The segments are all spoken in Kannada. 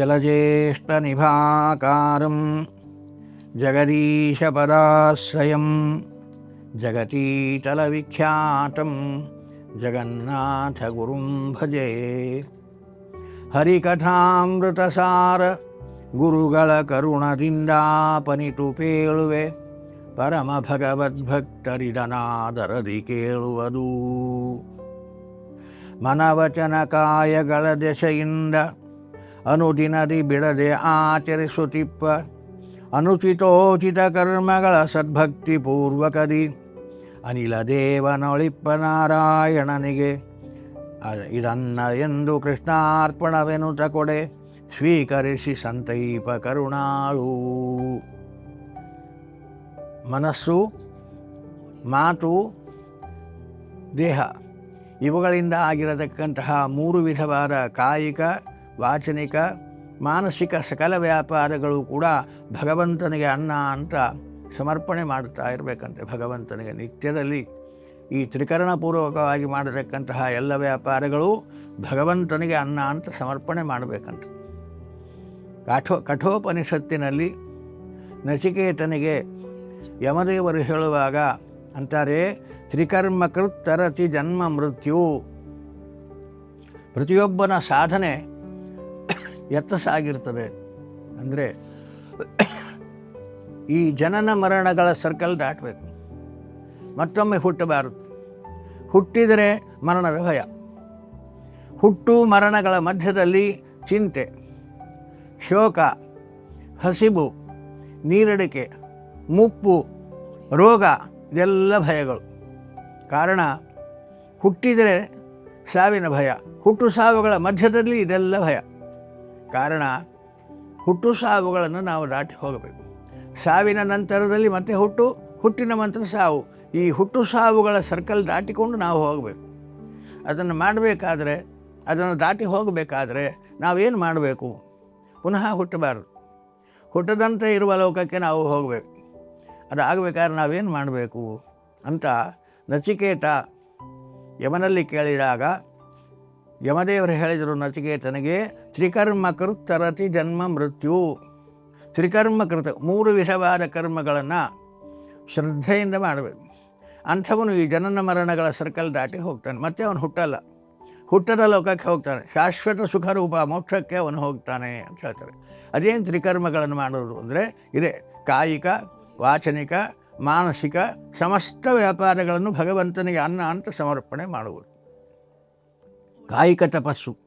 जलज्येष्ठनिभाकारं जगदीशपदाश्रयं जगतीतलविख्यातं जगन्नाथगुरुं भजे ಹರಿಕಥಾಮೃತಸಾರ ಗುರುಗಳ ಕರುಣದಿಂದಾಪನಿತು ಪೇಳುವೆ ಪರಮ ಭಗವದ್ಭಕ್ತರಿದನಾದರದಿ ಕೇಳುವುದು ಮನವಚನ ಕಾಯಗಳ ಅನುದಿನದಿ ಬಿಡದೆ ಆಚರಿಸುತ್ತಿಪ್ಪ. ಅನುಚಿತೋಚಿತ ಕರ್ಮಗಳ ಸದ್ಭಕ್ತಿ ಪೂರ್ವಕದಿ. ಅನಿಲ ದೇವನೊಳಿಪ್ಪ ನಾರಾಯಣನಿಗೆ. ಇದನ್ನ ಎಂದು ಕೃಷ್ಣಾರ್ಪಣವೆನುತ ಕೊಡೆ. ಸ್ವೀಕರಿಸಿ ಸಂತೈಪ ಕರುಣಾಳು. ಮನಸ್ಸು, ಮಾತು, ದೇಹ ಇವುಗಳಿಂದ ಆಗಿರತಕ್ಕಂತಹ ಮೂರು ವಿಧವಾದ ಕಾಯಿಕ ವಾಚನಿಕ, ಮಾನಸಿಕ ಸಕಲ ವ್ಯಾಪಾರಗಳು ಕೂಡ ಭಗವಂತನಿಗೆ ಅನ್ನ ಅಂತ ಸಮರ್ಪಣೆ ಮಾಡುತ್ತಾ ಇರಬೇಕಂತೆ. ಭಗವಂತನಿಗೆ ನಿತ್ಯದಲ್ಲಿ ಈ ತ್ರಿಕರಣಪೂರ್ವಕವಾಗಿ ಮಾಡತಕ್ಕಂತಹ ಎಲ್ಲ ವ್ಯಾಪಾರಗಳು ಭಗವಂತನಿಗೆ ಅನ್ನ ಅಂತ ಸಮರ್ಪಣೆ ಮಾಡಬೇಕಂತ. ಕಾಠೋ, ಕಠೋಪನಿಷತ್ತಿನಲ್ಲಿ ನಚಿಕೇತನಿಗೆ ಯಮದೇವರು ಹೇಳುವಾಗ ಅಂತಾರೆ, ತ್ರಿಕರ್ಮಕೃತ್ತರತಿ ಜನ್ಮ ಮೃತ್ಯು. ಪ್ರತಿಯೊಬ್ಬನ ಸಾಧನೆ ಎತ್ತಸಾಗಿರ್ತದೆ ಅಂದರೆ ಈ ಜನನ ಮರಣಗಳ ಸರ್ಕಲ್ ದಾಟಬೇಕು. ಮತ್ತೊಮ್ಮೆ ಹುಟ್ಟಬಾರದು ಹುಟ್ಟಿದರೆ ಮರಣದ ಭಯ. ಹುಟ್ಟು ಮರಣಗಳ ಮಧ್ಯದಲ್ಲಿ ಚಿಂತೆ, ಶೋಕ ಹಸಿಬು ನೀರಡಿಕೆ ಮುಪ್ಪು, ರೋಗ, ಇದೆಲ್ಲ ಭಯಗಳು. ಕಾರಣ ಹುಟ್ಟಿದರೆ ಸಾವಿನ ಭಯ, ಹುಟ್ಟು ಸಾವುಗಳ ಮಧ್ಯದಲ್ಲಿ ಇದೆಲ್ಲ ಭಯ. ಕಾರಣ ಹುಟ್ಟು ಸಾವುಗಳನ್ನು ನಾವು ದಾಟಿ ಹೋಗಬೇಕು. ಸಾವಿನ ನಂತರದಲ್ಲಿ ಮತ್ತೆ ಹುಟ್ಟು, ಹುಟ್ಟಿನ ಮಂತ್ರ ಸಾವು. ಈ ಹುಟ್ಟು ಸಾವುಗಳ ಸರ್ಕಲ್ ದಾಟಿಕೊಂಡು ನಾವು ಹೋಗಬೇಕು. ಅದನ್ನು ಮಾಡಬೇಕಾದ್ರೆ, ಅದನ್ನು ದಾಟಿ ಹೋಗಬೇಕಾದ್ರೆ ನಾವೇನು ಮಾಡಬೇಕು? ಪುನಃ ಹುಟ್ಟಬಾರದು. ಹುಟ್ಟದಂತೆ ಇರುವ ಲೋಕಕ್ಕೆ ನಾವು ಹೋಗಬೇಕು. ಅದು ಆಗಬೇಕಾದ್ರೆ ನಾವೇನು ಮಾಡಬೇಕು? ಅಂತ ನಚಿಕೇತ ಯಮನಲ್ಲಿ ಕೇಳಿದಾಗ ಯಮದೇವರು ಹೇಳಿದರು ನಚಿಕೇತನಿಗೆ ತ್ರಿಕರ್ಮ ತರತಿ ಜನ್ಮ ಮೃತ್ಯು. ತ್ರಿಕರ್ಮ ಕೃತ ಮೂರು ವಿಧವಾದ ಕರ್ಮಗಳನ್ನು ಶ್ರದ್ಧೆಯಿಂದ ಮಾಡಬೇಕು ಅಂಥವನು ಈ ಜನನ ಮರಣಗಳ ಸರ್ಕಲ್ ದಾಟಿ ಹೋಗ್ತಾನೆ. ಮತ್ತೆ ಅವನು ಹುಟ್ಟಲ್ಲ. ಹುಟ್ಟದ ಲೋಕಕ್ಕೆ ಹೋಗ್ತಾನೆ. ಶಾಶ್ವತ ಸುಖರೂಪ ಮೋಕ್ಷಕ್ಕೆ ಅವನು ಹೋಗ್ತಾನೆ ಅಂತ ಹೇಳ್ತಾರೆ. ಅದೇನು ತ್ರಿಕರ್ಮಗಳನ್ನು ಮಾಡೋದು ಅಂದರೆ, ಇದೆ ಕಾಯಿಕ, ವಾಚನಿಕ, ಮಾನಸಿಕ, ಸಮಸ್ತ ವ್ಯಾಪಾರಗಳನ್ನು ಭಗವಂತನಿಗೆ ಅನ್ನ ಅಂತ ಸಮರ್ಪಣೆ ಮಾಡುವುದು. ಕಾಯಿಕ ತಪಸ್ಸು,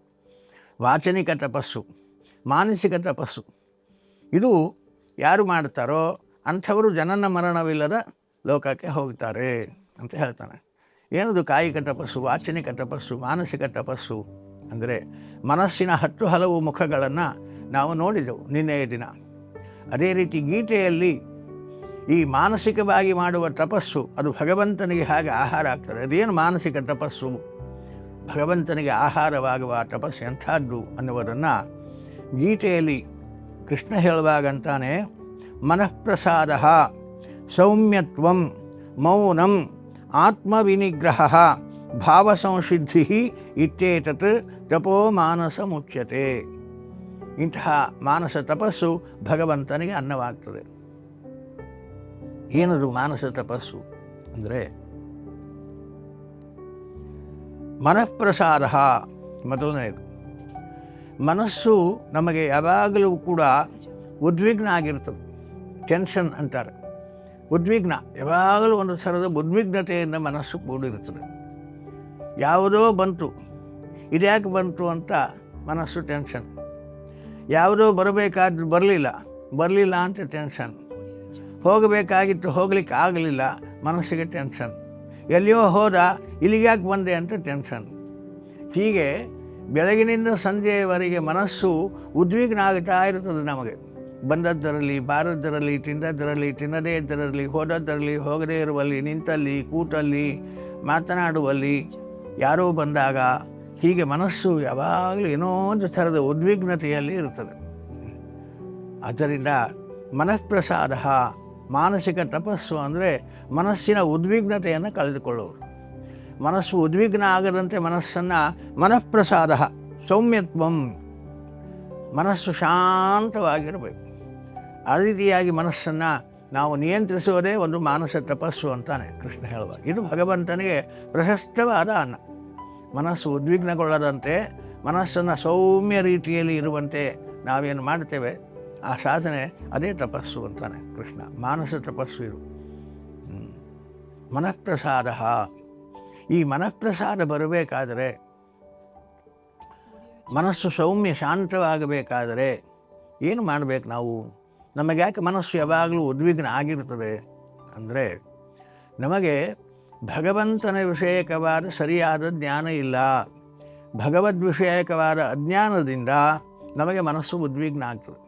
ವಾಚನಿಕ ತಪಸ್ಸು, ಮಾನಸಿಕ ತಪಸ್ಸು. ಇದು ಯಾರು ಮಾಡ್ತಾರೋ ಅಂಥವರು ಜನನ ಮರಣವಿಲ್ಲದ ಲೋಕಕ್ಕೆ ಹೋಗ್ತಾರೆ ಅಂತ ಹೇಳ್ತಾನೆ. ಏನದು ಕಾಯಿಕ ತಪಸ್ಸು, ವಾಚನಿಕ ತಪಸ್ಸು, ಮಾನಸಿಕ ತಪಸ್ಸು? ಅಂದರೆ ಮನಸ್ಸಿನ ಹತ್ತು ಹಲವು ಮುಖಗಳನ್ನು ನಾವು ನೋಡಿದೆವು ನಿನ್ನೆಯ ದಿನ. ಅದೇ ರೀತಿ ಗೀತೆಯಲ್ಲಿ ಈ ಮಾನಸಿಕವಾಗಿ ಮಾಡುವ ತಪಸ್ಸು, ಅದು ಭಗವಂತನಿಗೆ ಹಾಗೆ ಆಹಾರ ಆಗ್ತದೆ. ಅದೇನು ಮಾನಸಿಕ ತಪಸ್ಸು? ಭಗವಂತನಿಗೆ ಆಹಾರವಾಗುವ ತಪಸ್ಸು ಎಂಥದ್ದು ಅನ್ನುವುದನ್ನು ಗೀತೆಯಲ್ಲಿ ಕೃಷ್ಣ ಹೇಳುವಾಗಂತಾನೆ, ಮನಃಪ್ರಸಾದ ಸೌಮ್ಯತ್ವಂ ಮೌನಂ ಆತ್ಮವಿನಿಗ್ರಹ ಭಾವಸಂಸಿದ್ಧಿ ಇತ್ಯೇತತ್ ತಪೋ ಮಾನಸ ಮುಚ್ಯತೆ. ಇಂತಹ ಮಾನಸ ತಪಸ್ಸು ಭಗವಂತನಿಗೆ ಅನ್ನವಾಗ್ತದೆ. ಏನದು ಮಾನಸ ತಪಸ್ಸು? ಅಂದರೆ ಮನಃಪ್ರಸಾದ ಮೊದಲನೇದು ಮನಸ್ಸು ನಮಗೆ ಯಾವಾಗಲೂ ಕೂಡ ಉದ್ವಿಗ್ನ ಆಗಿರ್ತದೆ. ಟೆನ್ಷನ್ ಅಂತಾರೆ. ಉದ್ವಿಗ್ನ, ಯಾವಾಗಲೂ ಒಂದು ಥರದ ಉದ್ವಿಗ್ನತೆಯಿಂದ ಮನಸ್ಸು ಕೂಡಿರುತ್ತದೆ. ಯಾವುದೋ ಬಂತು, ಇದ್ಯಾಕೆ ಬಂತು ಅಂತ ಮನಸ್ಸು ಟೆನ್ಷನ್. ಯಾವುದೋ ಬರಬೇಕಾದ ಬರಲಿಲ್ಲ ಬರಲಿಲ್ಲ ಅಂತ ಟೆನ್ಷನ್. ಹೋಗಬೇಕಾಗಿತ್ತು, ಹೋಗ್ಲಿಕ್ಕೆ ಆಗಲಿಲ್ಲ ಮನಸ್ಸಿಗೆ ಟೆನ್ಷನ್. ಎಲ್ಲಿಯೋ ಹೋದ ಇಲ್ಲಿಗ್ಯಾಕೆ ಬಂದೆ ಅಂತ ಟೆನ್ಷನ್. ಹೀಗೆ ಬೆಳಗಿನಿಂದ ಸಂಜೆಯವರೆಗೆ ಮನಸ್ಸು ಉದ್ವಿಗ್ನ ಆಗ್ತಾ ಇರ್ತದೆ ನಮಗೆ. ಬಂದದ್ದರಲ್ಲಿ, ಬಾರದ್ದರಲ್ಲಿ, ತಿಂದದ್ದರಲ್ಲಿ, ತಿನ್ನದೇ ಇದ್ದರಲ್ಲಿ ಹೋದದ್ದರಲ್ಲಿ, ಹೋಗದೇ ಇರುವಲ್ಲಿ, ನಿಂತಲ್ಲಿ, ಕೂತಲ್ಲಿ, ಮಾತನಾಡುವಲ್ಲಿ ಯಾರೋ ಬಂದಾಗ ಹೀಗೆ ಮನಸ್ಸು ಯಾವಾಗಲೂ ಏನೋ ಒಂದು ಥರದ ಉದ್ವಿಗ್ನತೆಯಲ್ಲಿ ಇರುತ್ತದೆ. ಆದ್ದರಿಂದ ಮನಃಪ್ರಸಾದ ಮಾನಸಿಕ ತಪಸ್ಸು ಅಂದರೆ ಮನಸ್ಸಿನ ಉದ್ವಿಗ್ನತೆಯನ್ನು ಕಳೆದುಕೊಳ್ಳುವುದು. ಮನಸ್ಸು ಉದ್ವಿಗ್ನ ಆಗದಂತೆ ಮನಸ್ಸನ್ನು ಮನಃಪ್ರಸಾದ, ಸೌಮ್ಯತ್ವಂ, ಮನಸ್ಸು ಶಾಂತವಾಗಿರಬೇಕು. ಆ ರೀತಿಯಾಗಿ ಮನಸ್ಸನ್ನು ನಾವು ನಿಯಂತ್ರಿಸುವುದೇ ಒಂದು ಮಾನಸ ತಪಸ್ಸು ಅಂತಾನೆ ಕೃಷ್ಣ ಹೇಳುವ ಇದು ಭಗವಂತನಿಗೆ ಪ್ರಶಸ್ತವಾದ ಅನ್ನ. ಮನಸ್ಸು ಉದ್ವಿಗ್ನಗೊಳ್ಳದಂತೆ ಮನಸ್ಸನ್ನು ಸೌಮ್ಯ ರೀತಿಯಲ್ಲಿ ಇರುವಂತೆ ನಾವೇನು ಮಾಡ್ತೇವೆ? ಆ ಸಾಧನೆ ಅದೇ ತಪಸ್ಸು ಅಂತಾನೆ ಕೃಷ್ಣ. ಮಾನಸ ತಪಸ್ಸು ಇದು. ಮನಃಪ್ರಸಾದ. ಈ ಮನಃಪ್ರಸಾದ ಬರಬೇಕಾದರೆ, ಮನಸ್ಸು ಸೌಮ್ಯ ಶಾಂತವಾಗಬೇಕಾದರೆ ಏನು ಮಾಡಬೇಕು ನಾವು? ನಮಗೆ ಯಾಕೆ ಮನಸ್ಸು ಯಾವಾಗಲೂ ಉದ್ವಿಗ್ನ ಆಗಿರ್ತದೆ ಅಂದರೆ, ನಮಗೆ ಭಗವಂತನ ವಿಷಯಕವಾದ ಸರಿಯಾದ ಜ್ಞಾನ ಇಲ್ಲ. ಭಗವದ್ ವಿಷಯಕವಾದ ಅಜ್ಞಾನದಿಂದ ನಮಗೆ ಮನಸ್ಸು ಉದ್ವಿಗ್ನ ಆಗ್ತದೆ.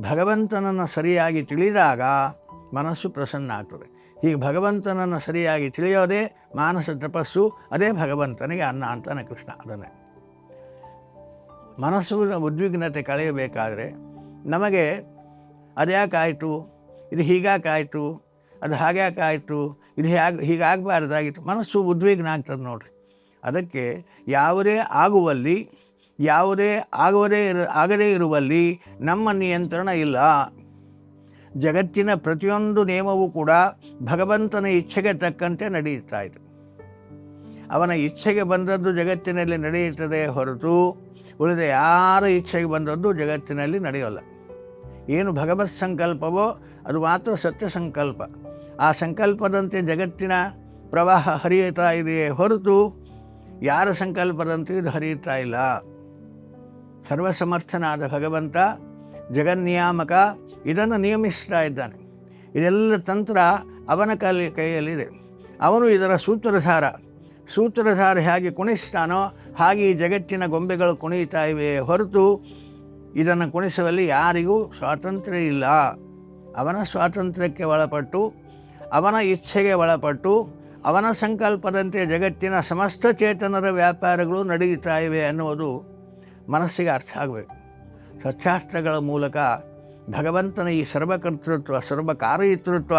ಭಗವಂತನನ್ನು ಸರಿಯಾಗಿ ತಿಳಿದಾಗ ಮನಸ್ಸು ಪ್ರಸನ್ನ ಆಗ್ತದೆ. ಹೀಗೆ ಭಗವಂತನನ್ನು ಸರಿಯಾಗಿ ತಿಳಿಯೋದೇ ಮಾನಸ ತಪಸ್ಸು, ಅದೇ ಭಗವಂತನಿಗೆ ಅನ್ನ ಅಂತಾನೆ ಕೃಷ್ಣ ಅದನ್ನೇ. ಮನಸ್ಸು ಉದ್ವಿಗ್ನತೆ ಕಳೆಯಬೇಕಾದರೆ ನಮಗೆ ಅದ್ಯಾಕಾಯಿತು ಇದು ಹೀಗಾಕಾಯಿತು ಅದು ಹಾಗ್ಯಾಕಾಯಿತು ಇದು ಹೇಗೆ, ಹೀಗಾಗಬಾರ್ದಾಗಿತ್ತು, ಮನಸ್ಸು ಉದ್ವಿಗ್ನ ಆಗ್ತದೆ ನೋಡಿರಿ. ಅದಕ್ಕೆ ಯಾವುದೇ ಆಗುವಲ್ಲಿ ಯಾವುದೇ ಆಗುವುದೇ ಇರ, ಆಗದೇ ಇರುವಲ್ಲಿ ನಮ್ಮ ನಿಯಂತ್ರಣ ಇಲ್ಲ. ಜಗತ್ತಿನ ಪ್ರತಿಯೊಂದು ನಿಯಮವೂ ಕೂಡ ಭಗವಂತನ ಇಚ್ಛೆಗೆ ತಕ್ಕಂತೆ ನಡೆಯುತ್ತಾ ಇದೆ. ಅವನ ಇಚ್ಛೆಗೆ ಬಂದದ್ದು ಜಗತ್ತಿನಲ್ಲಿ ನಡೆಯುತ್ತದೆ ಹೊರತು ಉಳಿದ ಯಾರ ಇಚ್ಛೆಗೆ ಬಂದದ್ದು ಜಗತ್ತಿನಲ್ಲಿ ನಡೆಯೋಲ್ಲ. ಏನು ಭಗವತ್ ಸಂಕಲ್ಪವೋ ಅದು ಮಾತ್ರ ಸತ್ಯ ಸಂಕಲ್ಪ. ಆ ಸಂಕಲ್ಪದಂತೆ ಜಗತ್ತಿನ ಪ್ರವಾಹ ಹರಿಯುತ್ತಾ ಇದೆಯೇ ಹೊರತು ಯಾರ ಸಂಕಲ್ಪದಂತೆ ಇದು ಹರಿಯುತ್ತಾ ಇಲ್ಲ. ಸರ್ವಸಮರ್ಥನಾದ ಭಗವಂತ, ಜಗನ್ನಿಯಾಮಕ, ಇದನ್ನು ನಿಯಮಿಸ್ತಾ ಇದ್ದಾನೆ. ಇದೆಲ್ಲ ತಂತ್ರ ಅವನ ಕೈ ಕೈಯಲ್ಲಿದೆ. ಅವನು ಇದರ ಸೂತ್ರಧಾರ. ಸೂತ್ರಧಾರ ಹೇಗೆ ಕುಣಿಸ್ತಾನೋ ಹಾಗೆ ಈ ಜಗತ್ತಿನ ಗೊಂಬೆಗಳು ಕುಣಿತಾ ಇವೆ ಹೊರತು ಇದನ್ನು ಕುಣಿಸುವಲ್ಲಿ ಯಾರಿಗೂ ಸ್ವಾತಂತ್ರ್ಯ ಇಲ್ಲ. ಅವನ ಸ್ವಾತಂತ್ರ್ಯಕ್ಕೆ ಒಳಪಟ್ಟು, ಅವನ ಇಚ್ಛೆಗೆ ಒಳಪಟ್ಟು, ಅವನ ಸಂಕಲ್ಪದಂತೆ ಜಗತ್ತಿನ ಸಮಸ್ತ ಚೇತನರ ವ್ಯಾಪಾರಗಳು ನಡೆಯುತ್ತಾ ಇವೆ ಅನ್ನುವುದು ಮನಸ್ಸಿಗೆ ಅರ್ಥ ಆಗಬೇಕು. ಸತ್ಯಾಸ್ತ್ರಗಳ ಮೂಲಕ ಭಗವಂತನ ಈ ಸರ್ವಕರ್ತೃತ್ವ, ಸರ್ವಕಾರ್ಯತೃತ್ವ,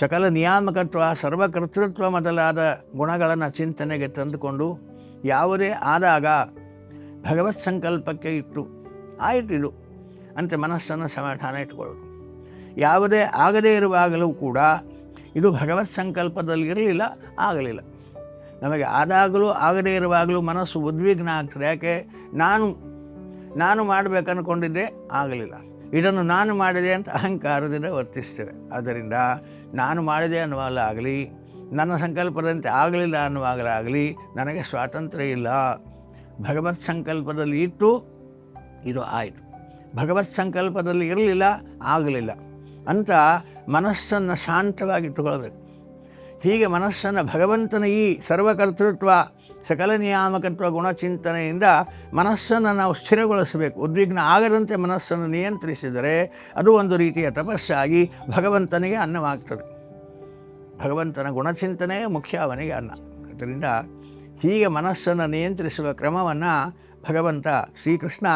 ಸಕಲ ನಿಯಾಮಕತ್ವ, ಸರ್ವಕರ್ತೃತ್ವ ಮೊದಲಾದ ಗುಣಗಳನ್ನು ಚಿಂತನೆಗೆ ತಂದುಕೊಂಡು ಯಾವುದೇ ಆದಾಗ ಭಗವತ್ ಸಂಕಲ್ಪಕ್ಕೆ ಇಟ್ಟು ಆಯಿತು ಇದು ಅಂತ ಮನಸ್ಸನ್ನು ಸಮಾಧಾನ ಇಟ್ಕೊಳ್ಳೋದು. ಯಾವುದೇ ಆಗದೇ ಇರುವಾಗಲೂ ಕೂಡ ಇದು ಭಗವತ್ ಸಂಕಲ್ಪದಲ್ಲಿ ಇರಲಿಲ್ಲ ಆಗಲಿಲ್ಲ. ನಮಗೆ ಆದಾಗಲೂ ಆಗದೇ ಇರುವಾಗಲೂ ಮನಸ್ಸು ಉದ್ವಿಗ್ನ ಆಗ್ತದೆ. ಯಾಕೆ? ನಾನು ನಾನು ಮಾಡಬೇಕು ಅಂದ್ಕೊಂಡಿದ್ದೆ ಆಗಲಿಲ್ಲ. ಇದನ್ನು ನಾನು ಮಾಡಿದೆ ಅಂತ ಅಹಂಕಾರದಿಂದ ವರ್ತಿಸ್ತೇವೆ. ಆದ್ದರಿಂದ ನಾನು ಮಾಡಿದೆ ಅನ್ನುವಾಗಲಾಗಲಿ ನನ್ನ ಸಂಕಲ್ಪದಂತೆ ಆಗಲಿಲ್ಲ ಅನ್ನುವಾಗಲಾಗಲಿ ನನಗೆ ಸ್ವಾತಂತ್ರ್ಯ ಇಲ್ಲ. ಭಗವತ್ ಸಂಕಲ್ಪದಲ್ಲಿ ಇಟ್ಟು ಇದು ಆಯಿತು. ಭಗವತ್ ಸಂಕಲ್ಪದಲ್ಲಿ ಇರಲಿಲ್ಲ, ಆಗಲಿಲ್ಲ. ಅಂತ ಮನಸ್ಸನ್ನು ಶಾಂತವಾಗಿಟ್ಟುಕೊಳ್ಬೇಕು ಹೀಗೆ ಮನಸ್ಸನ್ನು ಭಗವಂತನ ಈ ಸರ್ವಕರ್ತೃತ್ವ ಸಕಲ ನಿಯಾಮಕತ್ವ ಗುಣಚಿಂತನೆಯಿಂದ ಮನಸ್ಸನ್ನು ನಾವು ಸ್ಥಿರಗೊಳಿಸಬೇಕು. ಉದ್ವಿಗ್ನ ಆಗದಂತೆ ಮನಸ್ಸನ್ನು ನಿಯಂತ್ರಿಸಿದರೆ ಅದು ಒಂದು ರೀತಿಯ ತಪಸ್ಸಾಗಿ ಭಗವಂತನಿಗೆ ಅನ್ನವಾಗ್ತದೆ. ಭಗವಂತನ ಗುಣಚಿಂತನೆ ಮುಖ್ಯ ಅವನಿಗೆ ಅನ್ನ. ಅದರಿಂದ ಹೀಗೆ ಮನಸ್ಸನ್ನು ನಿಯಂತ್ರಿಸುವ ಕ್ರಮವನ್ನು ಭಗವಂತ ಶ್ರೀಕೃಷ್ಣ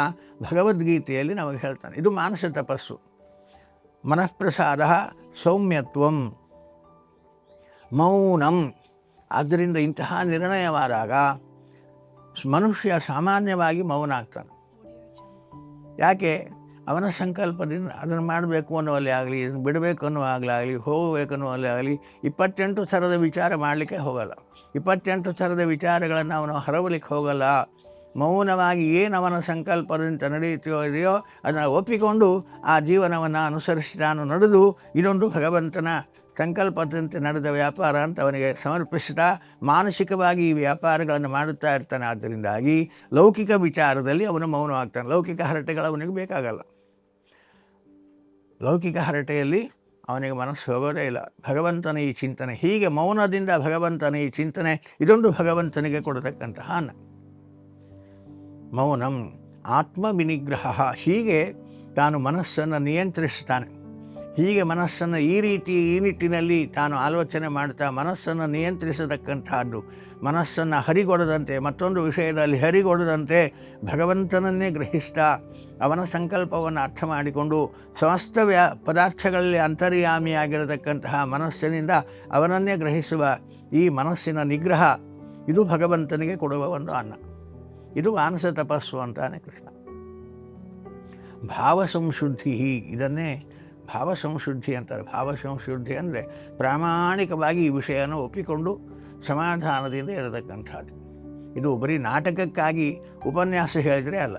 ಭಗವದ್ಗೀತೆಯಲ್ಲಿ ನಮಗೆ ಹೇಳ್ತಾನೆ. ಇದು ಮಾನಸ ತಪಸ್ಸು. ಮನಃಪ್ರಸಾದ ಸೌಮ್ಯತ್ವಂ. ಮೌನಂ. ಆದ್ದರಿಂದ ಇಂತಹ ನಿರ್ಣಯವಾದಾಗ ಮನುಷ್ಯ ಸಾಮಾನ್ಯವಾಗಿ ಮೌನ ಆಗ್ತಾನೆ. ಯಾಕೆ? ಅವನ ಸಂಕಲ್ಪದಿಂದ ಅದನ್ನು ಮಾಡಬೇಕು ಅನ್ನುವಲ್ಲಿ ಆಗಲಿ, ಇದನ್ನು ಬಿಡಬೇಕು ಅನ್ನುವಾಗಲಾಗಲಿ ಹೋಗಬೇಕು ಅನ್ನುವಲ್ಲೇ ಆಗಲಿ ಇಪ್ಪತ್ತೆಂಟು ಥರದ ವಿಚಾರ ಮಾಡಲಿಕ್ಕೆ ಹೋಗಲ್ಲ. ಇಪ್ಪತ್ತೆಂಟು ಥರದ ವಿಚಾರಗಳನ್ನು ಅವನು ಹರವಲಿಕ್ಕೆ ಹೋಗಲ್ಲ. ಮೌನವಾಗಿ ಏನು ಅವನ ಸಂಕಲ್ಪದಿಂದ ನಡೆಯುತ್ತೋ ಇದೆಯೋ ಅದನ್ನು ಒಪ್ಪಿಕೊಂಡು ಆ ಜೀವನವನ್ನು ಅನುಸರಿಸಿ ನಾನು ನಡೆದು ಇದೊಂದು ಭಗವಂತನ ಸಂಕಲ್ಪದಂತೆ ನಡೆದ ವ್ಯಾಪಾರ ಅಂತ ಅವನಿಗೆ ಸಮರ್ಪಿಸಿದ ಮಾನಸಿಕವಾಗಿ ಈ ವ್ಯಾಪಾರಗಳನ್ನು ಮಾಡುತ್ತಾ ಇರ್ತಾನೆ ಆದ್ದರಿಂದಾಗಿ ಲೌಕಿಕ ವಿಚಾರದಲ್ಲಿ ಅವನು ಮೌನವಾಗ್ತಾನೆ. ಲೌಕಿಕ ಹರಟೆಗಳು ಅವನಿಗೆ ಬೇಕಾಗಲ್ಲ. ಲೌಕಿಕ ಹರಟೆಯಲ್ಲಿ ಅವನಿಗೆ ಮನಸ್ಸು ಹೋಗೋದೇ ಇಲ್ಲ. ಭಗವಂತನ ಈ ಚಿಂತನೆ ಹೀಗೆ ಮೌನದಿಂದ ಭಗವಂತನ ಈ ಚಿಂತನೆ ಇದೊಂದು ಭಗವಂತನಿಗೆ ಕೊಡತಕ್ಕಂತಹ ಮೌನಂ ಆತ್ಮ ವಿನಿಗ್ರಹ ಹೀಗೆ ತಾನು ಮನಸ್ಸನ್ನು ನಿಯಂತ್ರಿಸ್ತಾನೆ ಹೀಗೆ ಮನಸ್ಸನ್ನು ಈ ರೀತಿ ಈ ನಿಟ್ಟಿನಲ್ಲಿ ತಾನು ಆಲೋಚನೆ ಮಾಡ್ತಾ ಮನಸ್ಸನ್ನು ನಿಯಂತ್ರಿಸತಕ್ಕಂಥದ್ದು, ಮನಸ್ಸನ್ನು ಹರಿಗೊಡದಂತೆ, ಮತ್ತೊಂದು ವಿಷಯದಲ್ಲಿ ಹರಿಗೊಡದಂತೆ ಭಗವಂತನನ್ನೇ ಗ್ರಹಿಸ್ತಾ ಅವನ ಸಂಕಲ್ಪವನ್ನು ಅರ್ಥ ಮಾಡಿಕೊಂಡು ಸಮಸ್ತ ವ್ಯಾ ಪದಾರ್ಥಗಳಲ್ಲಿ ಅಂತರ್ಯಾಮಿಯಾಗಿರತಕ್ಕಂತಹ ಮನಸ್ಸಿನಿಂದ ಅವನನ್ನೇ ಗ್ರಹಿಸುವ ಈ ಮನಸ್ಸಿನ ನಿಗ್ರಹ ಇದು ಭಗವಂತನಿಗೆ ಕೊಡುವ ಒಂದು ಅನ್ನ. ಇದು ಮಾನಸ ತಪಸ್ಸು ಅಂತಾನೆ ಕೃಷ್ಣ. ಭಾವ ಸಂಶುದ್ಧಿ ಇದನ್ನೇ ಭಾವ ಸಂಶುದ್ಧಿ ಅಂತಾರೆ. ಭಾವ ಸಂಶುದ್ಧಿ ಅಂದರೆ ಪ್ರಾಮಾಣಿಕವಾಗಿ ಈ ವಿಷಯನ ಒಪ್ಪಿಕೊಂಡು ಸಮಾಧಾನದಿಂದ ಇರತಕ್ಕಂಥದ್ದು ಇದು ಬರೀ ನಾಟಕಕ್ಕಾಗಿ ಉಪನ್ಯಾಸ ಹೇಳಿದರೆ ಅಲ್ಲ.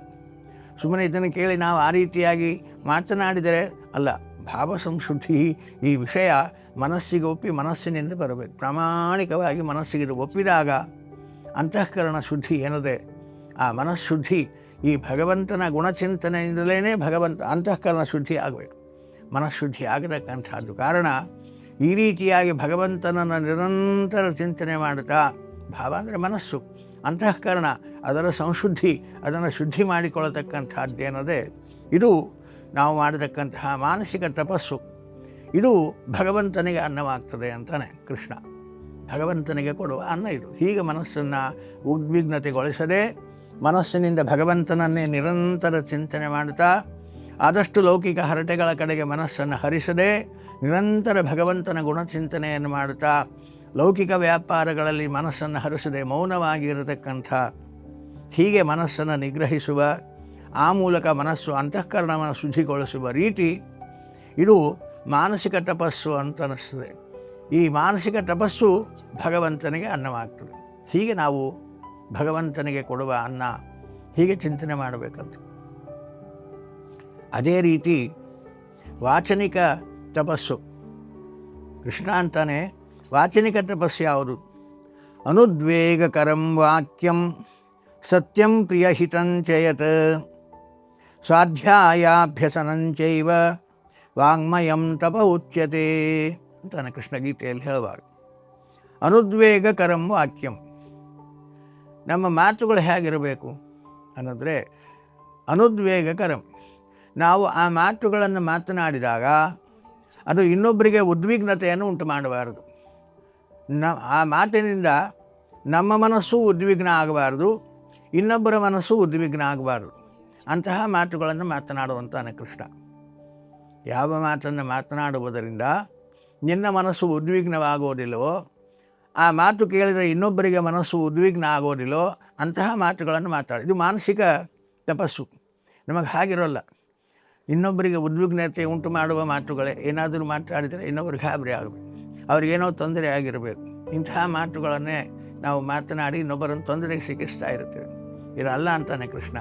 ಸುಮ್ಮನೆ ಇದನ್ನು ಕೇಳಿ ನಾವು ಆ ರೀತಿಯಾಗಿ ಮಾತನಾಡಿದರೆ ಅಲ್ಲ ಭಾವ ಸಂಶುದ್ಧಿ ಈ ವಿಷಯ ಮನಸ್ಸಿಗೆ ಒಪ್ಪಿ ಮನಸ್ಸಿನಿಂದ ಬರಬೇಕು. ಪ್ರಾಮಾಣಿಕವಾಗಿ ಮನಸ್ಸಿಗೆ ಒಪ್ಪಿದಾಗ ಅಂತಃಕರಣ ಶುದ್ಧಿ ಏನದೆ? ಆ ಮನಃಶುದ್ಧಿ ಈ ಭಗವಂತನ ಗುಣಚಿಂತನೆಯಿಂದಲೇ ಭಗವಂತ ಅಂತಃಕರಣ ಶುದ್ಧಿ ಆಗಬೇಕು. ಮನಃಶುದ್ಧಿ ಆಗತಕ್ಕಂಥದ್ದು. ಕಾರಣ, ಈ ರೀತಿಯಾಗಿ ಭಗವಂತನನ್ನು ನಿರಂತರ ಚಿಂತನೆ ಮಾಡುತ್ತಾ, ಭಾವ ಅಂದರೆ ಮನಸ್ಸು. ಅಂತಃಕರಣ, ಅದರ ಸಂಶುದ್ಧಿ, ಅದನ್ನು ಶುದ್ಧಿ ಮಾಡಿಕೊಳ್ಳತಕ್ಕಂಥದ್ದೇನದೆ ಇದು ನಾವು ಮಾಡತಕ್ಕಂತಹ ಮಾನಸಿಕ ತಪಸ್ಸು. ಇದು ಭಗವಂತನಿಗೆ ಅನ್ನವಾಗ್ತದೆ ಅಂತಾನೆ ಕೃಷ್ಣ. ಭಗವಂತನಿಗೆ ಕೊಡುವ ಅನ್ನ ಇದು. ಹೀಗೆ ಮನಸ್ಸನ್ನು ಉದ್ವಿಗ್ನತೆಗೊಳಿಸದೆ, ಮನಸ್ಸಿನಿಂದ ಭಗವಂತನನ್ನೇ ನಿರಂತರ ಚಿಂತನೆ ಮಾಡುತ್ತಾ ಆದಷ್ಟು ಲೌಕಿಕ ಹರಟೆಗಳ ಕಡೆಗೆ ಮನಸ್ಸನ್ನು ಹರಿಸದೆ ನಿರಂತರ ಭಗವಂತನ ಗುಣಚಿಂತನೆಯನ್ನು ಮಾಡುತ್ತಾ ಲೌಕಿಕ ವ್ಯಾಪಾರಗಳಲ್ಲಿ ಮನಸ್ಸನ್ನು ಹರಿಸದೆ ಮೌನವಾಗಿ ಇರತಕ್ಕಂಥ ಹೀಗೆ ಮನಸ್ಸನ್ನು ನಿಗ್ರಹಿಸುವ, ಆ ಮೂಲಕ ಮನಸ್ಸು ಅಂತಃಕರಣವನ್ನು ಶುದ್ಧಿಗೊಳಿಸುವ ರೀತಿ ಇದು ಮಾನಸಿಕ ತಪಸ್ಸು ಅಂತ ಅನ್ನಿಸ್ತದೆ. ಈ ಮಾನಸಿಕ ತಪಸ್ಸು ಭಗವಂತನಿಗೆ ಅನ್ನವಾಗ್ತದೆ. ಹೀಗೆ ನಾವು ಭಗವಂತನಿಗೆ ಕೊಡುವ ಅನ್ನ ಹೀಗೆ ಚಿಂತನೆ ಮಾಡಬೇಕಂತ. ಅದೇ ರೀತಿ ವಾಚನಿಕ ತಪಸ್ಸು. ಕೃಷ್ಣ ಅಂತಾನೆ, ವಾಚನಿಕ ತಪಸ್ಸು ಯಾವುದು? ಅನುದ್ವೇಗಕರಂ ವಾಕ್ಯಂ ಸತ್ಯಂ ಪ್ರಿಯಹಿತಂಚಯತ್ ಸ್ವಾಧ್ಯಾಯಾಭ್ಯಸನಂಚೈವ ವಾಂಗ್ಮಯಂ ತಪ ಉಚ್ಯತೆ ಅಂತಾನೆ ಕೃಷ್ಣಗೀತೆಯಲ್ಲಿ ಹೇಳುವಾಗ. ಅನುದ್ವೇಗಕರಂ ವಾಕ್ಯಂ. ನಮ್ಮ ಮಾತುಗಳು ಹೇಗಿರಬೇಕು? ಅನ್ನೋದ್ರೆ ಅನುದ್ವೇಗಕರಂ ನಾವು ಆ ಮಾತುಗಳನ್ನು ಮಾತನಾಡಿದಾಗ ಅದು ಇನ್ನೊಬ್ಬರಿಗೆ ಉದ್ವಿಗ್ನತೆಯನ್ನು ಉಂಟು ಮಾಡಬಾರದು ನ, ಆ ಮಾತಿನಿಂದ ನಮ್ಮ ಮನಸ್ಸು ಉದ್ವಿಗ್ನ ಆಗಬಾರ್ದು, ಇನ್ನೊಬ್ಬರ ಮನಸ್ಸು ಉದ್ವಿಗ್ನ ಆಗಬಾರ್ದು. ಅಂತಹ ಮಾತುಗಳನ್ನು ಮಾತನಾಡುವಂತಾನೆ ಕೃಷ್ಣ. ಯಾವ ಮಾತನ್ನು ಮಾತನಾಡುವುದರಿಂದ ನಿನ್ನ ಮನಸ್ಸು ಉದ್ವಿಗ್ನವಾಗೋದಿಲ್ಲವೋ ಆ ಮಾತು ಕೇಳಿದರೆ ಇನ್ನೊಬ್ಬರಿಗೆ ಮನಸ್ಸು ಉದ್ವಿಗ್ನ ಆಗೋದಿಲ್ಲೋ ಅಂತಹ ಮಾತುಗಳನ್ನು ಮಾತಾಡಿ. ಇದು ಮಾನಸಿಕ ತಪಸ್ಸು. ನಮಗೆ ಹಾಗಿರೋಲ್ಲ. ಇನ್ನೊಬ್ಬರಿಗೆ ಉದ್ವಿಗ್ನತೆ ಉಂಟು ಮಾಡುವ ಮಾತುಗಳೇ. ಏನಾದರೂ ಮಾತಾಡಿದರೆ ಇನ್ನೊಬ್ಬರು ಗಾಬರಿ ಆಗಬೇಕು. ಅವ್ರಿಗೇನೋ ತೊಂದರೆ ಆಗಿರಬೇಕು. ಇಂತಹ ಮಾತುಗಳನ್ನೇ ನಾವು ಮಾತನಾಡಿ ಇನ್ನೊಬ್ಬರನ್ನು ತೊಂದರೆಗೆ ಸಿಕ್ಕಿಸ್ತಾ ಇರ್ತೀವಿ. ಇರಲ್ಲ ಅಂತಾನೆ ಕೃಷ್ಣ.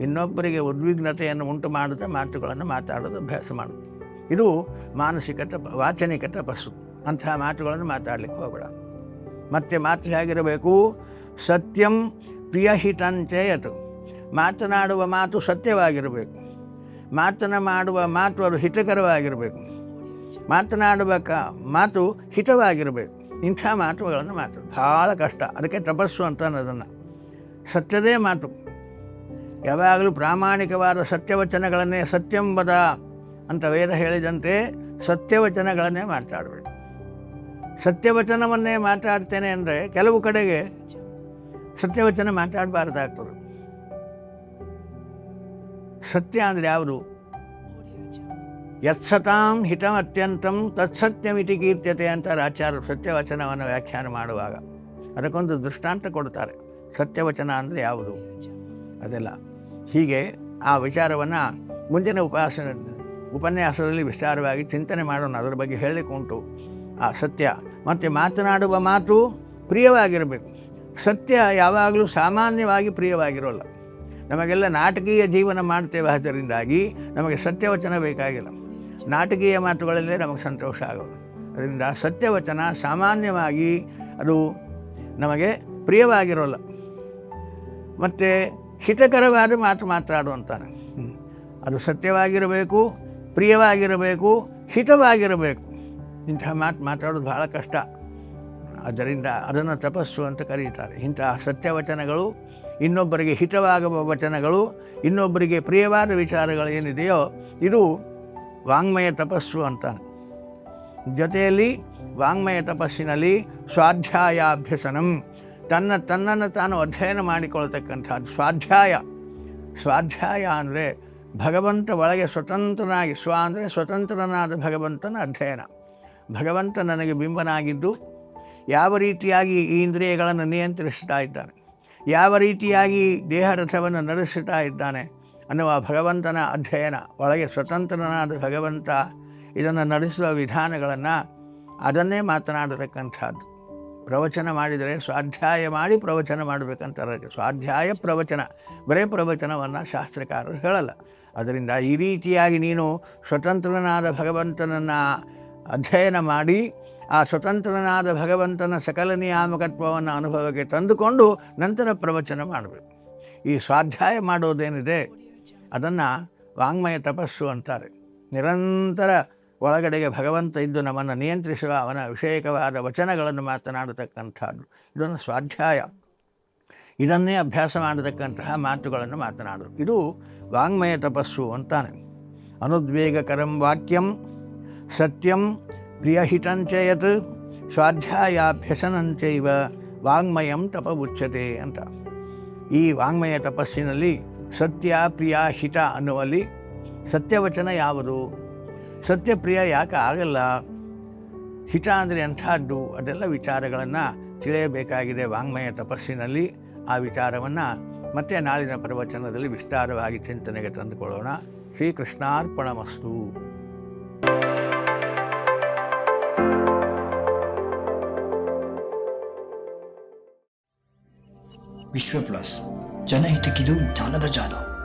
ಇನ್ನೊಬ್ಬರಿಗೆ ಉದ್ವಿಗ್ನತೆಯನ್ನು ಉಂಟು ಮಾಡದ ಮಾತುಗಳನ್ನು ಮಾತಾಡೋದು ಅಭ್ಯಾಸ ಮಾಡೋದು. ಇದು ಮಾನಸಿಕ ತಪ ವಾಚನಿಕ ತಪಸ್ಸು ಅಂತಹ ಮಾತುಗಳನ್ನು ಮಾತಾಡಲಿಕ್ಕೆ ಹೋಗಬೇಡ. ಮತ್ತೆ ಮಾತು ಹೇಗಿರಬೇಕು? ಸತ್ಯಂ ಪ್ರಿಯಹಿತಂಚೇಯತು ಮಾತನಾಡುವ ಮಾತು ಸತ್ಯವಾಗಿರಬೇಕು. ಮಾತನ ಮಾಡುವ ಮಾತು ಅದು ಹಿತಕರವಾಗಿರಬೇಕು. ಮಾತನಾಡುವ ಕ, ಮಾತು ಹಿತವಾಗಿರಬೇಕು. ಇಂಥ ಮಾತುಗಳನ್ನು ಮಾತು ಭಾಳ ಕಷ್ಟ. ಅದಕ್ಕೆ ತಪಸ್ಸು ಅಂತ ಅನ್ನೋದನ್ನು. ಸತ್ಯದೇ ಮಾತು. ಯಾವಾಗಲೂ ಪ್ರಾಮಾಣಿಕವಾದ ಸತ್ಯವಚನಗಳನ್ನೇ, ಸತ್ಯಂಬದ ಅಂತ ವೇದ ಹೇಳಿದಂತೆ ಸತ್ಯವಚನಗಳನ್ನೇ ಮಾತಾಡಬೇಕು. ಸತ್ಯವಚನವನ್ನೇ ಮಾತಾಡ್ತೇನೆ ಅಂದರೆ ಕೆಲವು ಕಡೆಗೆ ಸತ್ಯವಚನ ಮಾತಾಡಬಾರ್ದಾಗ್ತದೆ. ಸತ್ಯ ಅಂದರೆ ಯಾವುದು? ಯತ್ಸತಾಂ ಹಿತಂ ಅತ್ಯಂತಂ ತತ್ಸತ್ಯಮಿತಿ ಕೀರ್ತ್ಯತೆ ಅಂತಾರೆ ಆಚಾರ್ಯರು ಸತ್ಯವಚನವನ್ನು ವ್ಯಾಖ್ಯಾನ ಮಾಡುವಾಗ ಅದಕ್ಕೊಂದು ದೃಷ್ಟಾಂತ ಕೊಡ್ತಾರೆ. ಸತ್ಯವಚನ ಅಂದರೆ ಯಾವುದು? ಅದೆಲ್ಲ. ಹೀಗೆ ಆ ವಿಚಾರವನ್ನು ಮುಂದಿನ ಉಪಾಸನ ಉಪನ್ಯಾಸದಲ್ಲಿ ವಿಸ್ತಾರವಾಗಿ ಚಿಂತನೆ ಮಾಡೋಣ. ಅದರ ಬಗ್ಗೆ ಹೇಳಲಿಕ್ಕೆ ಉಂಟು. ಆ ಸತ್ಯ. ಮತ್ತು ಮಾತನಾಡುವ ಮಾತು ಪ್ರಿಯವಾಗಿರಬೇಕು. ಸತ್ಯ ಯಾವಾಗಲೂ ಸಾಮಾನ್ಯವಾಗಿ ಪ್ರಿಯವಾಗಿರೋಲ್ಲ. ನಮಗೆಲ್ಲ ನಾಟಕೀಯ ಜೀವನ ಮಾಡ್ತೇವೆ ಅದರಿಂದಾಗಿ ನಮಗೆ ಸತ್ಯವಚನ ಬೇಕಾಗಿಲ್ಲ. ನಾಟಕೀಯ ಮಾತುಗಳಲ್ಲೇ ನಮಗೆ ಸಂತೋಷ ಆಗೋದು. ಅದರಿಂದ ಸತ್ಯವಚನ ಸಾಮಾನ್ಯವಾಗಿ ಅದು ನಮಗೆ ಪ್ರಿಯವಾಗಿರೋಲ್ಲ. ಮತ್ತು ಹಿತಕರವಾದ ಮಾತು ಮಾತಾಡುವಂತಾನೆ. ಅದು ಸತ್ಯವಾಗಿರಬೇಕು, ಪ್ರಿಯವಾಗಿರಬೇಕು, ಹಿತವಾಗಿರಬೇಕು. ಇಂತಹ ಮಾತು ಮಾತಾಡೋದು ಭಾಳ ಕಷ್ಟ. ಆದ್ದರಿಂದ ಅದನ್ನು ತಪಸ್ಸು ಅಂತ ಕರೀತಾರೆ ಇಂತಹ ಸತ್ಯವಚನಗಳು, ಇನ್ನೊಬ್ಬರಿಗೆ ಹಿತವಾಗುವ ವಚನಗಳು, ಇನ್ನೊಬ್ಬರಿಗೆ ಪ್ರಿಯವಾದ ವಿಚಾರಗಳು ಏನಿದೆಯೋ, ಇದು ವಾಂಗ್ಮಯ ತಪಸ್ಸು ಅಂತಾನೆ. ಜೊತೆಯಲ್ಲಿ ವಾಂಗ್ಮಯ ತಪಸ್ಸಿನಲ್ಲಿ ಸ್ವಾಧ್ಯಾಯಾಭ್ಯಸನಂ. ತನ್ನ, ತನ್ನನ್ನು ತಾನು ಅಧ್ಯಯನ ಮಾಡಿಕೊಳ್ತಕ್ಕಂಥದ್ದು ಸ್ವಾಧ್ಯಾಯ. ಸ್ವಾಧ್ಯಾಯ ಅಂದರೆ ಭಗವಂತ ಒಳಗೆ ಸ್ವತಂತ್ರನಾಗಿ, ಸ್ವ ಅಂದರೆ ಸ್ವತಂತ್ರನಾದ ಭಗವಂತನ ಅಧ್ಯಯನ. ಭಗವಂತ ನನಗೆ ಬಿಂಬನಾಗಿದ್ದು ಯಾವ ರೀತಿಯಾಗಿ ಈ ಇಂದ್ರಿಯಗಳನ್ನು ನಿಯಂತ್ರಿಸ್ತಾ ಇದ್ದಾನೆ ಯಾವ ರೀತಿಯಾಗಿ ದೇಹರಥವನ್ನು ನಡೆಸುತ್ತಾ ಇದ್ದಾನೆ ಅನ್ನುವ ಭಗವಂತನ ಅಧ್ಯಯನ, ಒಳಗೆ ಸ್ವತಂತ್ರನಾದ ಭಗವಂತ ಇದನ್ನು ನಡೆಸುವ ವಿಧಾನಗಳನ್ನು ಅದನ್ನೇ ಮಾತನಾಡತಕ್ಕಂಥದ್ದು. ಪ್ರವಚನ ಮಾಡಿದರೆ ಸ್ವಾಧ್ಯಾಯ ಮಾಡಿ ಪ್ರವಚನ ಮಾಡಬೇಕಂತಾರೆ ಸ್ವಾಧ್ಯಾಯ ಪ್ರವಚನ, ಬರೇ ಪ್ರವಚನವನ್ನು ಶಾಸ್ತ್ರಕಾರರು ಹೇಳಲ್ಲ. ಅದರಿಂದ ಈ ರೀತಿಯಾಗಿ ನೀನು ಸ್ವತಂತ್ರನಾದ ಭಗವಂತನನ್ನು ಅಧ್ಯಯನ ಮಾಡಿ ಆ ಸ್ವತಂತ್ರನಾದ ಭಗವಂತನ ಸಕಲ ನಿಯಾಮಕತ್ವವನ್ನು ಅನುಭವಕ್ಕೆ ತಂದುಕೊಂಡು ನಂತರ ಪ್ರವಚನ ಮಾಡಬೇಕು. ಈ ಸ್ವಾಧ್ಯಾಯ ಮಾಡೋದೇನಿದೆ, ಅದನ್ನು ವಾಂಗ್ಮಯ ತಪಸ್ಸು ಅಂತಾರೆ. ನಿರಂತರ ಒಳಗಡೆಗೆ ಭಗವಂತ ಇದ್ದು ನಮ್ಮನ್ನು ನಿಯಂತ್ರಿಸುವ ಅವನ ವಿಷಯಕವಾದ ವಚನಗಳನ್ನು ಮಾತನಾಡತಕ್ಕಂಥದ್ದು. ಇದೊಂದು ಸ್ವಾಧ್ಯಾಯ. ಇದನ್ನೇ ಅಭ್ಯಾಸ ಮಾಡತಕ್ಕಂತಹ ಮಾತುಗಳನ್ನು ಮಾತನಾಡೋದು. ಇದು ವಾಂಗ್ಮಯ ತಪಸ್ಸು ಅಂತಾನೆ. ಅನುದ್ವೇಗಕರಂ ವಾಕ್ಯಂ ಸತ್ಯಂ ಪ್ರಿಯಹಿತಂಚಯತ್ ಸ್ವಾಧ್ಯಾಯಾಭ್ಯಸನಂಚೈವ ವಾಂಗ್ಮಯಂ ತಪ ಉಚ್ಚತೆ ಅಂತ. ಈ ವಾಂಗ್ಮಯ ತಪಸ್ಸಿನಲ್ಲಿ ಸತ್ಯ, ಪ್ರಿಯ, ಹಿತ ಅನ್ನುವಲ್ಲಿ ಸತ್ಯವಚನ ಯಾವುದು? ಸತ್ಯಪ್ರಿಯ ಯಾಕೆ ಆಗಲ್ಲ? ಹಿತ ಅಂದರೆ ಅಂಥದ್ದು ಅದೆಲ್ಲ ವಿಚಾರಗಳನ್ನು ತಿಳಿಯಬೇಕಾಗಿದೆ ವಾಂಗ್ಮಯ ತಪಸ್ಸಿನಲ್ಲಿ. ಆ ವಿಚಾರವನ್ನು ಮತ್ತೆ ನಾಳಿನ ಪ್ರವಚನದಲ್ಲಿ ವಿಸ್ತಾರವಾಗಿ ಚಿಂತನೆಗೆ ತಂದುಕೊಳ್ಳೋಣ. ಶ್ರೀಕೃಷ್ಣಾರ್ಪಣಮಸ್ತು. विश्व प्लस जनहितकिदुं ज्ञानद जानाओ